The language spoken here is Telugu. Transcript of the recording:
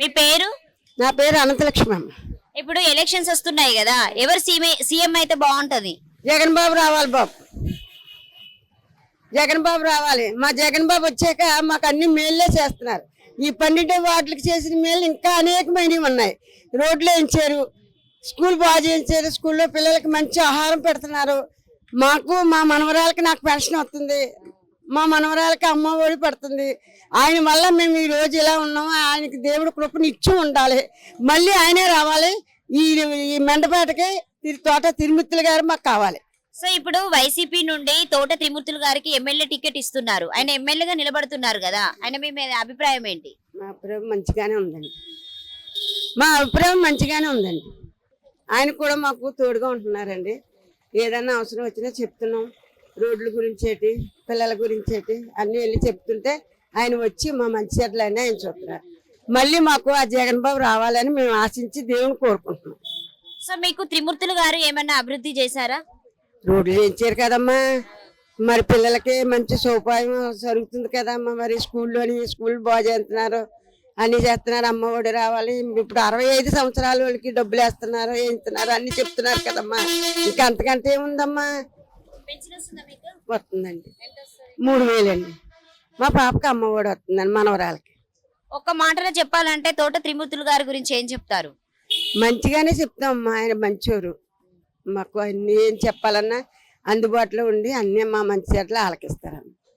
మీ పేరు? నా పేరు అనంతలక్ష్మి ఇప్పుడు ఎలక్షన్స్ వస్తున్నాయి కదా ఎవరు సీఎం అయితే బాగుంటది? జగన్ బాబు రావాలి బాబు. జగన్ బాబు రావాలి. మా జగన్ బాబు వచ్చాక మాకు అన్ని మేళ్ళే చేస్తున్నారు. ఈ పన్నెండు వాటికి చేసిన మేలు ఇంకా అనేకమైనవి ఉన్నాయి. రోడ్లు వేయించారు స్కూల్ బాగా చేయించారు. స్కూల్లో పిల్లలకి మంచి ఆహారం పెడుతున్నారు. మాకు మా మనవరాలకి నాకు పెన్షన్ వస్తుంది. మా మనవరాలకి అమ్మ ఒడి పడుతుంది. ఆయన వల్ల మేము ఈ రోజు ఇలా ఉన్నాము ఆయనకి దేవుడు కృపను ఇచ్చి ఉండాలి. మళ్ళీ ఆయనే రావాలి. ఈ ఈ మెండపేటకి తోట తిరుమూర్తులు గారు మాకు కావాలి. సో ఇప్పుడు వైసీపీ నుండి తోట త్రిమూర్తులు గారికి ఎమ్మెల్యే టికెట్ ఇస్తున్నారు. ఆయన ఎమ్మెల్యేగా నిలబడుతున్నారు కదా. ఆయన మీ మీద అభిప్రాయం ఏంటి? మా అభిప్రాయం మంచిగానే ఉందండి. మా అభిప్రాయం మంచిగానే ఉందండి. ఆయన కూడా మాకు తోడుగా ఉంటున్నారండి. ఏదైనా అవసరం వచ్చినా చెప్తున్నాం. రోడ్ల గురించి ఏంటి పిల్లల గురించి ఏంటి అన్నీ వెళ్ళి చెప్తుంటే ఆయన వచ్చి మా మంచి చెట్లన్నీ ఆయన చూస్తున్నారు. మళ్ళీ మాకు ఆ జగన్ బాబు రావాలని మేము ఆశించి దేవుని కోరుకుంటున్నాం. సో మీకు త్రిమూర్తులు గారు ఏమన్నా అభివృద్ధి చేశారా? రోడ్లు వేయించారు కదమ్మా. మరి పిల్లలకి మంచి సౌపాయం జరుగుతుంది కదమ్మా. మరి స్కూల్లోని స్కూల్ బాగా చేస్తున్నారు అన్ని చేస్తున్నారు. అమ్మ ఒడి రావాలి. ఇప్పుడు అరవై ఐదు సంవత్సరాల వాళ్ళకి డబ్బులు వేస్తున్నారు వేస్తున్నారు అన్ని చెప్తున్నారు కదమ్మా. ఇంకా అంతకంటే ఏముందమ్మా? వస్తుందండి. మూడు వేలండి. మా పాపకి అమ్మ ఒడి వస్తుందండి మనవరాలకి. ఒక్క మాటలో చెప్పాలంటే తోట త్రిమూర్తులు గారి గురించి ఏం చెప్తారు? మంచిగానే చెప్తామమ్మా ఆయన మంచోరు మాకు అన్ని ఏం చెప్పాలన్నా అందుబాటులో ఉండి అన్నీ మా మంచి చెట్లు ఆలకిస్తారమ్మా